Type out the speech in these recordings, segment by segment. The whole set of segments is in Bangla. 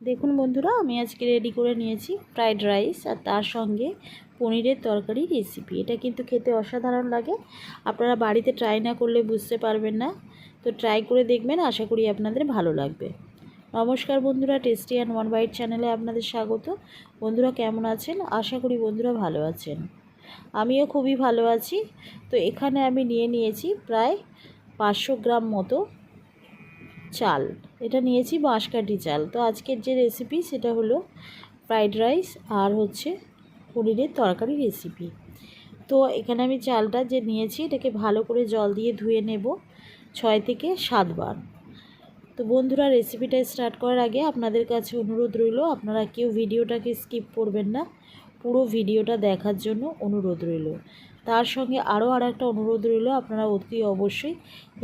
দেখুন বন্ধুরা, আমি আজকে রেডি করে নিয়েছি ফ্রাইড রাইস আর তার সঙ্গে পনিরের তরকারি রেসিপি এটা কিন্তু খেতে অসাধারণ লাগে। আপনারা বাড়িতে ট্রাই না করলে বুঝতে পারবেন না। তো ট্রাই করে দেখবেন, আশা করি আপনাদের ভালো লাগবে। নমস্কার বন্ধুরা টেস্টি অ্যান্ড ওয়ান বাইট চ্যানেলে আপনাদের স্বাগত। বন্ধুরা কেমন আছেন? আশা করি বন্ধুরা ভালো আছেন। আমিও খুবই ভালো আছি। তো এখানে আমি নিয়ে নিয়েছি প্রায় পাঁচশো গ্রাম মতো চাল। এটা নিয়েছি বাঁশকাঠি চাল। তো আজকের যে রেসিপি সেটা হলো ফ্রাইড রাইস আর হচ্ছে পনিরের তরকারি রেসিপি তো এখানে আমি চালটা যে নিয়েছি এটাকে ভালো করে জল দিয়ে ধুয়ে নেব ছয় থেকে সাতবার তো বন্ধুরা রেসিপিটা স্টার্ট করার আগে আপনাদের কাছে অনুরোধ রইল, আপনারা কেউ ভিডিওটাকে স্কিপ করবেন না, পুরো ভিডিওটা দেখার জন্য অনুরোধ রইল। তার সঙ্গে আরও আর একটা অনুরোধ রইল, আপনারা অতি অবশ্যই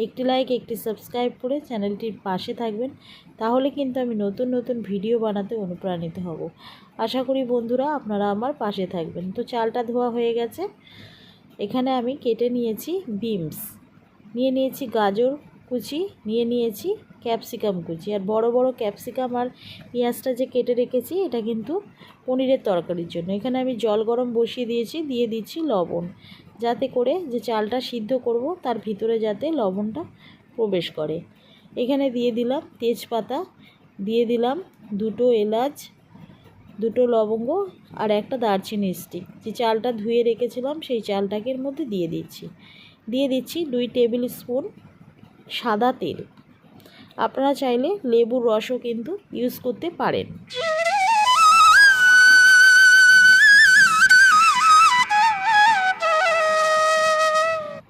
একটি লাইক একটি সাবস্ক্রাইব করে চ্যানেলটির পাশে থাকবেন। তাহলে কিন্তু আমি নতুন নতুন ভিডিও বানাতে অনুপ্রাণিত হব। আশা করি বন্ধুরা আপনারা আমার পাশে থাকবেন। তো চালটা ধোয়া হয়ে গেছে। এখানে আমি কেটে নিয়েছি বিমস নিয়ে নিয়েছি গাজর কুচি, নিয়ে নিয়েছি ক্যাপসিকাম কুচি। আর বড় বড় ক্যাপসিকাম আর পেঁয়াজটা যে কেটে রেখেছি, এটা কিন্তু পনিরের তরকারির জন্য। এখানে আমি জল গরম বসিয়ে দিয়েছি, দিয়ে দিচ্ছি লবণ। যাতে করে যে চালটা সিদ্ধ করব, তার ভিতরে যাতে লবণটা প্রবেশ করে। এখানে দিয়ে দিলাম তেজপাতা, দিয়ে দিলাম দুটো এলাচ, দুটো লবঙ্গ আর একটা দারচিনি স্টিক যে চালটা ধুয়ে রেখেছিলাম, সেই চালটাকে এর মধ্যে দিয়ে দিচ্ছি। দিয়ে দিচ্ছি দুই টেবিল স্পুন সাদা তেল। আপনারা চাইলে লেবুর রসও কিন্তু ইউজ করতে পারেন।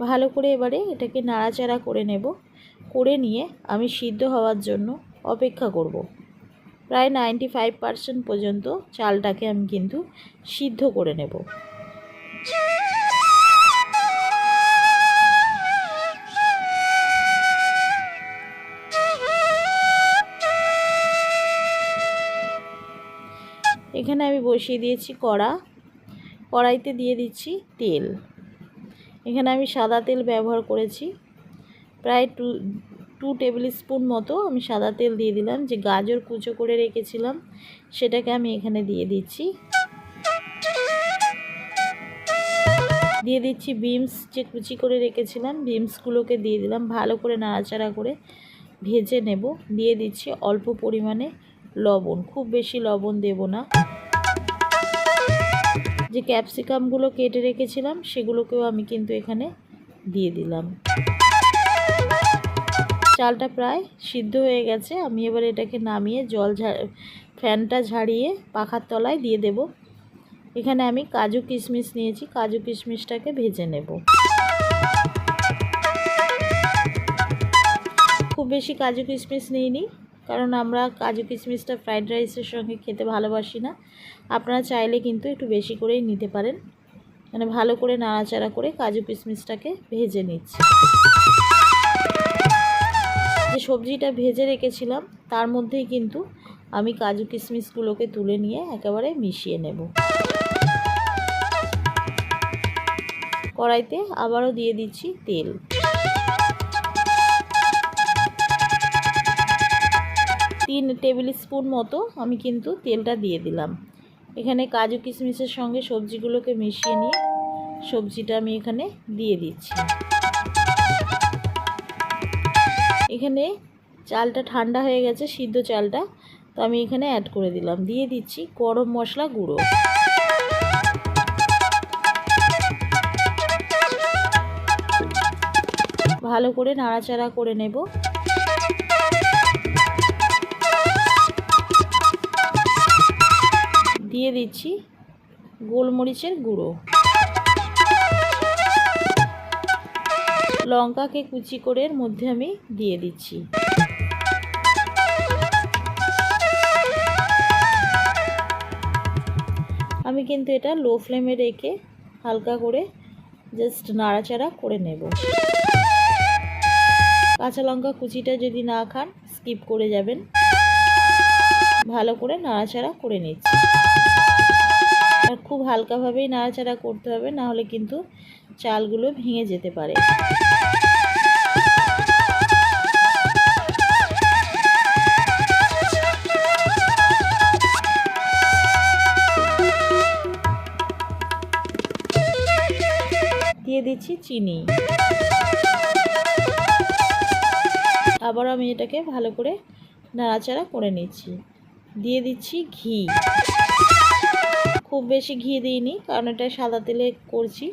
ভালো করে এবারে এটাকে নাড়াচাড়া করে নেব। করে নিয়ে আমি সিদ্ধ হওয়ার জন্য অপেক্ষা করব। প্রায় নাইনটি ফাইভ পারসেন্ট পর্যন্ত চালটাকে আমি কিন্তু সিদ্ধ করে নেব। এখানে আমি বসিয়ে দিয়েছি কড়া। কড়াইতে দিয়ে দিচ্ছি তেল। এখানে আমি সাদা তেল ব্যবহার করেছি। প্রায় টু টু টেবিল স্পুন মতো আমি সাদা তেল দিয়ে দিলাম। যে গাজর কুচো করে রেখেছিলাম, সেটাকে আমি এখানে দিয়ে দিচ্ছি। দিয়ে দিচ্ছি বিমস যে কুচি করে রেখেছিলাম, বিমসগুলোকে দিয়ে দিলাম। ভালো করে নাড়াচাড়া করে ভেজে নেব। দিয়ে দিচ্ছি অল্প পরিমাণে লবণ। খুব বেশি লবণ দেব না। যে ক্যাপসিকামগুলো কেটে রেখেছিলাম, সেগুলোকেও আমি কিন্তু এখানে দিয়ে দিলাম। চালটা প্রায় সিদ্ধ হয়ে গেছে। আমি এবার এটাকে নামিয়ে জল ফ্যানটা ঝাড়িয়ে পাখার তলায় দিয়ে দেব। এখানে আমি কাজু কিশমিশ নিয়েছি। কাজু কিশমিশটাকে ভেজে নেব। খুব বেশি কাজু কিশমিশ নিই নিইনি। কারণ আমরা কাজু কিশমিশটা ফ্রাইড রাইসের সঙ্গে খেতে ভালোবাসি না। আপনারা চাইলে কিন্তু একটু বেশি করেই নিতে পারেন। মানে ভালো করে নাড়াচাড়া করে কাজু কিশমিশটাকে ভেজে নিচ্ছি। যে সবজিটা ভেজে রেখেছিলাম, তার মধ্যেই কিন্তু আমি কাজু কিশমিশগুলোকে তুলে নিয়ে একেবারে মিশিয়ে নেব। কড়াইতে আবারও দিয়ে দিচ্ছি তেল। তিন টেবিল স্পুন মতো আমি কিন্তু তেলটা দিয়ে দিলাম। এখানে কাজু কিশমিশের সঙ্গে সবজিগুলোকে মিশিয়ে নিয়ে সবজিটা আমি এখানে দিয়ে দিচ্ছি। এখানে চালটা ঠান্ডা হয়ে গেছে, সিদ্ধ চালটা। তো আমি এখানে অ্যাড করে দিলাম। দিয়ে দিচ্ছি গরম মশলা গুঁড়ো। ভালো করে নাড়াচাড়া করে নেব। দিয়ে দিচ্ছি গোলমরিচের গুঁড়ো। লঙ্কাকে কুচি করে এর মধ্যে আমি দিয়ে দিচ্ছি। আমি কিন্তু এটা লো ফ্লেমে রেখে হালকা করে জাস্ট নাড়াচাড়া করে নেব। কাঁচা লঙ্কা কুচিটা যদি না খান স্কিপ করে যাবেন। ভালো করে নাড়াচাড়া করে নিচ্ছি। আর খুব হালকাভাবেই নাড়াচাড়া করতে হবে, না হলে কিন্তু চালগুলো ভেঙে যেতে পারে। দিয়ে দিচ্ছি চিনি। আবার আমি এটাকে ভালো করে নাড়াচাড়া করে নিচ্ছি। দিয়ে দিচ্ছি ঘি। খুব বেশি ঘি দিইনি, কারণ এটা সাদা তেলে করছি।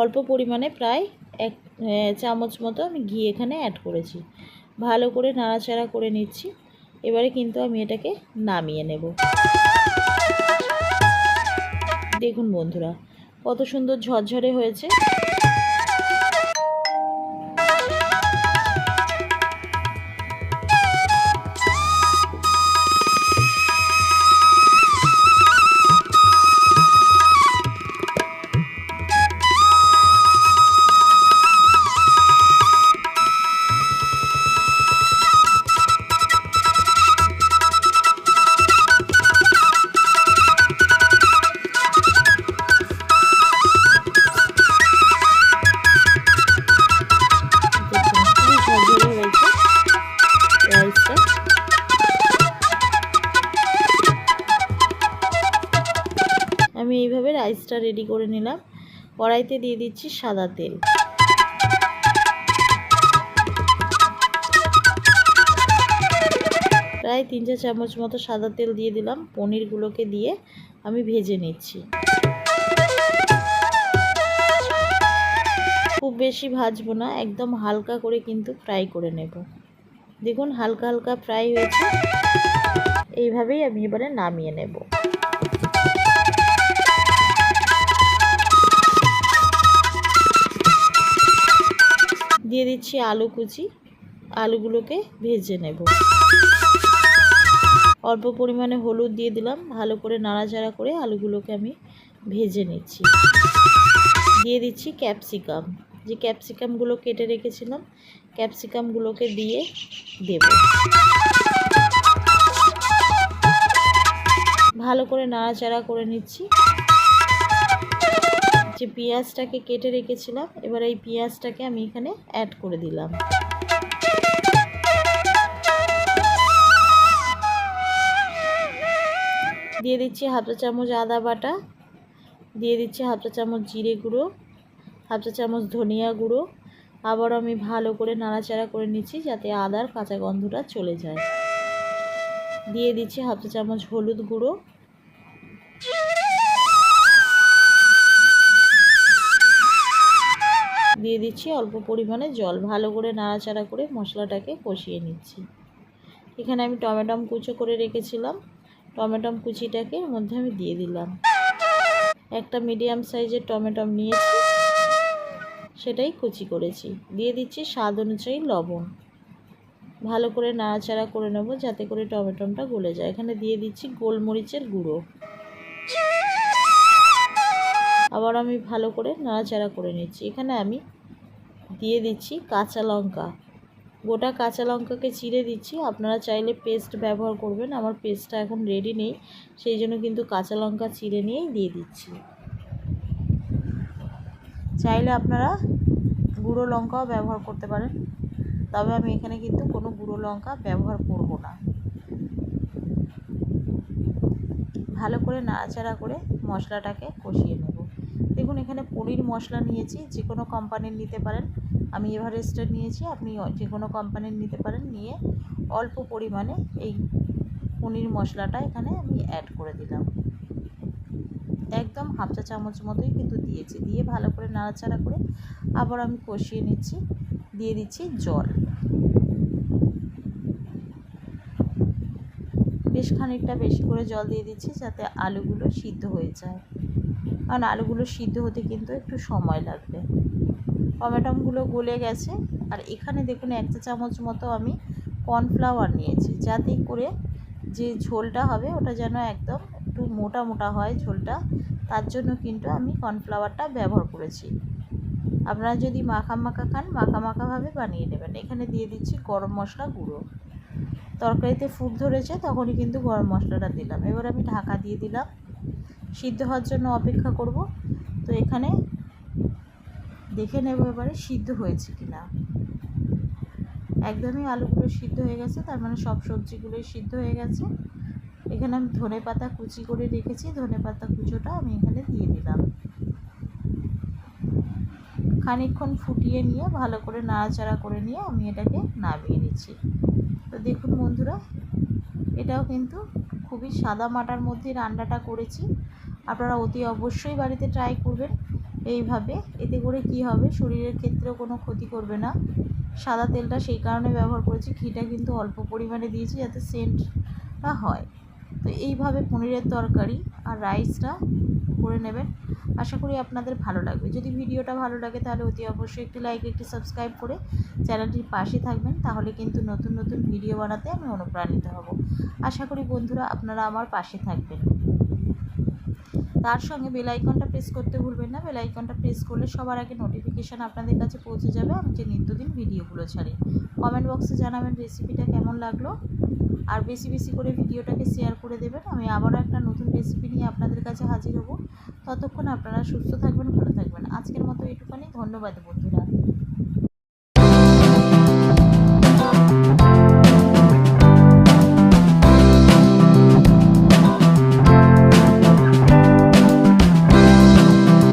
অল্প পরিমাণে প্রায় এক চামচ মতো আমি ঘি এখানে অ্যাড করেছি। ভালো করে নাড়াচাড়া করে নিচ্ছি। এবারে কিন্তু আমি এটাকে নামিয়ে নেব। দেখুন বন্ধুরা, কত সুন্দর ঝরঝরে হয়েছে। রাইসটা রেডি করে নিলাম। কড়াইতে দিয়ে দিচ্ছি সাদা তেল। প্রায় তিন চার চামচ মতো সাদা তেল দিয়ে দিলাম। পনিরগুলোকে দিয়ে আমি ভেজে নিচ্ছি। খুব বেশি ভাজবো না, একদম হালকা করে কিন্তু ফ্রাই করে নেব। দেখুন হালকা হালকা ফ্রাই হয়েছে। এইভাবেই আমি এবারে নামিয়ে নেব। দিয়ে দিচ্ছি আলু কুচি। আলুগুলোকে ভেজে নেব। অল্প পরিমাণে হলুদ দিয়ে দিলাম। ভালো করে নাড়াচাড়া করে আলুগুলোকে আমি ভেজে নিচ্ছি। দিয়ে দিচ্ছি ক্যাপসিকাম। যে ক্যাপসিকামগুলো কেটে রেখেছিলাম, ক্যাপসিকামগুলোকে দিয়ে দেব। ভালো করে নাড়াচাড়া করে নিচ্ছি। যে পেঁয়াজটাকে কেটে রেখেছিলাম, এবার এই পেঁয়াজটাকে আমি এখানে অ্যাড করে দিলাম। দিয়ে দিচ্ছি হাফ চা চামচ আদা বাটা, দিয়ে দিচ্ছি হাফ চা চামচ জিরে গুঁড়ো, হাফ চা চামচ ধনিয়া গুঁড়ো। আবার আমি ভালো করে নাড়াচাড়া করে নিচ্ছি যাতে আদার কাঁচা গন্ধটা চলে যায়। দিয়ে দিচ্ছি হাফ চা চামচ হলুদ গুঁড়ো দিচ্ছি অল্প পরিমাণে জল। ভালো করে নাড়াচাড়া করে মশলাটাকে কষিয়ে নিচ্ছি। এখানে আমি টমেটম কুচো করে রেখেছিলাম। টমেটম কুচিটাকে এর মধ্যে আমি দিয়ে দিলাম। একটা মিডিয়াম সাইজের টমেটম নিয়েছি। সেটাই কুচি করেছি। দিয়ে দিচ্ছি স্বাদ অনুযায়ী লবণ। ভালো করে নাড়াচাড়া করে নেব যাতে করে টমেটোটা গলে যায়। এখানে দিয়ে দিচ্ছি গোলমরিচের গুঁড়ো। আবার আমি ভালো করে নাড়াচাড়া করে নিচ্ছি। এখানে আমি দিয়ে দিচ্ছি কাঁচা লঙ্কা। গোটা কাঁচা লঙ্কাকে চিড়ে দিচ্ছি। আপনারা চাইলে পেস্ট ব্যবহার করবেন। আমার পেস্টটা এখন রেডি নেই। সেই জন্য কিন্তু কাঁচা লঙ্কা চিড়ে নিয়েই দিয়ে দিচ্ছি। চাইলে আপনারা গুঁড়ো লঙ্কাও ব্যবহার করতে পারেন। তবে আমি এখানে কিন্তু কোনো গুঁড়ো লঙ্কা ব্যবহার করব না। ভালো করে নাড়াচাড়া করে মশলাটাকে কষিয়ে নেব। দেখুন, এখানে পনির মশলা নিয়েছি যে কোনো কোম্পানির নিতে পারেন। আমি এভারেস্টের নিয়েছি, আপনি যে কোনো কোম্পানির নিতে পারেন। নিয়ে অল্প পরিমাণে এই পনির মশলাটা এখানে আমি অ্যাড করে দিলাম। একদম হাফ চা চামচ মতোই কিন্তু দিয়েছি। দিয়ে ভালো করে নাড়াচাড়া করে আবার আমি কষিয়ে নিচ্ছি। দিয়ে দিচ্ছি জল। বেশ খানিকটা বেশি করে জল দিয়ে দিচ্ছি, যাতে আলুগুলো সিদ্ধ হয়ে যায়। কারণ আলুগুলো সিদ্ধ হতে কিন্তু একটু সময় লাগবে। টমেটোগুলো গলে গেছে। আর এখানে দেখুন একটা চামচ মতো আমি কর্নফ্লাওয়ার নিয়েছি। যাতে করে যে ঝোলটা হবে, ওটা যেন একদম একটু মোটা মোটা হয় ঝোলটা, তার জন্য কিন্তু আমি কর্নফ্লাওয়ারটা ব্যবহার করেছি। আপনারা যদি মাখা মাখা খান, মাখা মাখাভাবে বানিয়ে নেবেন। এখানে দিয়ে দিচ্ছি গরম মশলা গুঁড়ো। তরকারিতে ফুট ধরেছে, তখনই কিন্তু গরম মশলাটা দিলাম। এবার আমি ঢাকা দিয়ে দিলাম। সিদ্ধ হওয়ার জন্য অপেক্ষা করব। তো এখানে দেখে নেব এবারে সিদ্ধ হয়েছে কি না একদমই আলুগুলো সিদ্ধ হয়ে গেছে, তার মানে সব সবজিগুলোই সিদ্ধ হয়ে গেছে। এখানে আমি ধনে পাতা কুচি করে রেখেছি, ধনে পাতা কুচোটা আমি এখানে দিয়ে দিলাম। খানিকক্ষণ ফুটিয়ে নিয়ে, ভালো করে নাড়াচাড়া করে নিয়ে আমি এটাকে নামিয়ে নিচ্ছি। তো দেখুন বন্ধুরা, এটাও কিন্তু খুবই সাদা মাটার মধ্যে রান্নাটা করেছি। আপনারা অতি অবশ্যই বাড়িতে ট্রাই করবেন এইভাবে। এতে করে কি হবে? শরীরের ক্ষেত্রেও কোনো ক্ষতি করবে না। সাদা তেলটা সেই কারণে ব্যবহার করেছি। ঘিটা কিন্তু অল্প পরিমাণে দিয়েছি যাতে সেন্টটা হয়। তো এইভাবে পনিরের তরকারি আর রাইসটা করে নেবেন। আশা করি আপনাদের ভালো লাগবে। যদি ভিডিওটা ভালো লাগে তাহলে অতি অবশ্যই একটি লাইক একটি সাবস্ক্রাইব করে চ্যানেলটির পাশে থাকবেন, তাহলে কিন্তু নতুন নতুন ভিডিও বানাতে আমি অনুপ্রাণিত হব। আশা করি বন্ধুরা আপনারা আমার পাশে থাকবেন। তার সঙ্গে বেলাইকনটা প্রেস করতে ভুলবেন না। বেলাইকনটা প্রেস করলে সবার আগে নোটিফিকেশান আপনাদের কাছে পৌঁছে যাবে। আমি যে নিত্যদিন ভিডিওগুলো ছাড়ি। কমেন্ট বক্সে জানাবেন রেসিপিটা কেমন লাগল। আর বেশি বেশি করে ভিডিওটাকে শেয়ার করে দেবেন। আমি আবারও একটা নতুন রেসিপি নিয়ে আপনাদের কাছে হাজির হব। ততক্ষণ আপনারা সুস্থ থাকবেন, ভালো থাকবেন। আজকের মতো এটুখানি ধন্যবাদ বন্ধুরা।